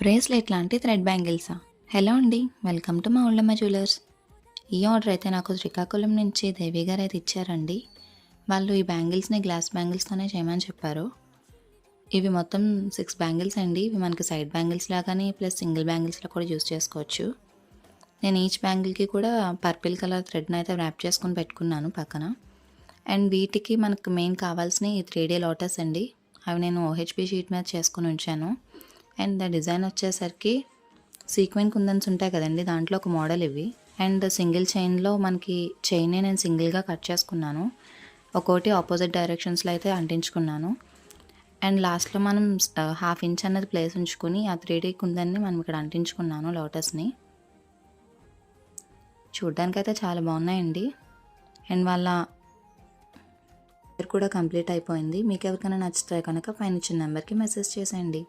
Bracelet లాంటి thread బ్యాంగిల్సా? Hello అండి వెల్కమ్ టు మా ఉళ్ళమ్మ జ్యువెలర్స్. ఈ ఆర్డర్ అయితే నాకు శ్రీకాకుళం నుంచి దేవి గారు అయితే ఇచ్చారండి. వాళ్ళు ఈ బ్యాంగిల్స్ని గ్లాస్ బ్యాంగిల్స్తోనే చేయమని చెప్పారు. ఇవి మొత్తం సిక్స్ బ్యాంగిల్స్ అండి. ఇవి మనకి సైడ్ బ్యాంగిల్స్ లాగానే ప్లస్ సింగిల్ బ్యాంగిల్స్లో కూడా యూస్ చేసుకోవచ్చు. నేను ఈచ్ బ్యాంగిల్కి కూడా పర్పిల్ కలర్ థ్రెడ్ని అయితే ర్యాప్ చేసుకొని పెట్టుకున్నాను పక్కన. అండ్ వీటికి మనకు మెయిన్ కావాల్సిన ఈ త్రీ డే లోటస్ అండి. అవి నేను ఓహెచ్పి షీట్ మీద చేసుకుని ఉంచాను. అండ్ ద డిజైన్ వచ్చేసరికి సీక్వెన్ కుందన్స్ ఉంటాయి కదండి దాంట్లో ఒక మోడల్ ఇవి. అండ్ సింగిల్ చైన్లో మనకి చైనే నేను సింగిల్గా కట్ చేసుకున్నాను. ఒక్కోటి ఆపోజిట్ డైరెక్షన్స్లో అయితే అంటించుకున్నాను. అండ్ లాస్ట్లో మనం హాఫ్ ఇంచ్ అన్నది ప్లేస్ ఉంచుకుని ఆ త్రీ డీ కుందన్ని మనం ఇక్కడ అంటించుకున్నాను లోటస్ని. చూడ్డానికైతే చాలా బాగున్నాయండి. అండ్ వాళ్ళ కూడా కంప్లీట్ అయిపోయింది. మీకు ఎవరికైనా నచ్చితే కనుక పైన ఇచ్చిన నెంబర్కి మెసేజ్ చేసేయండి.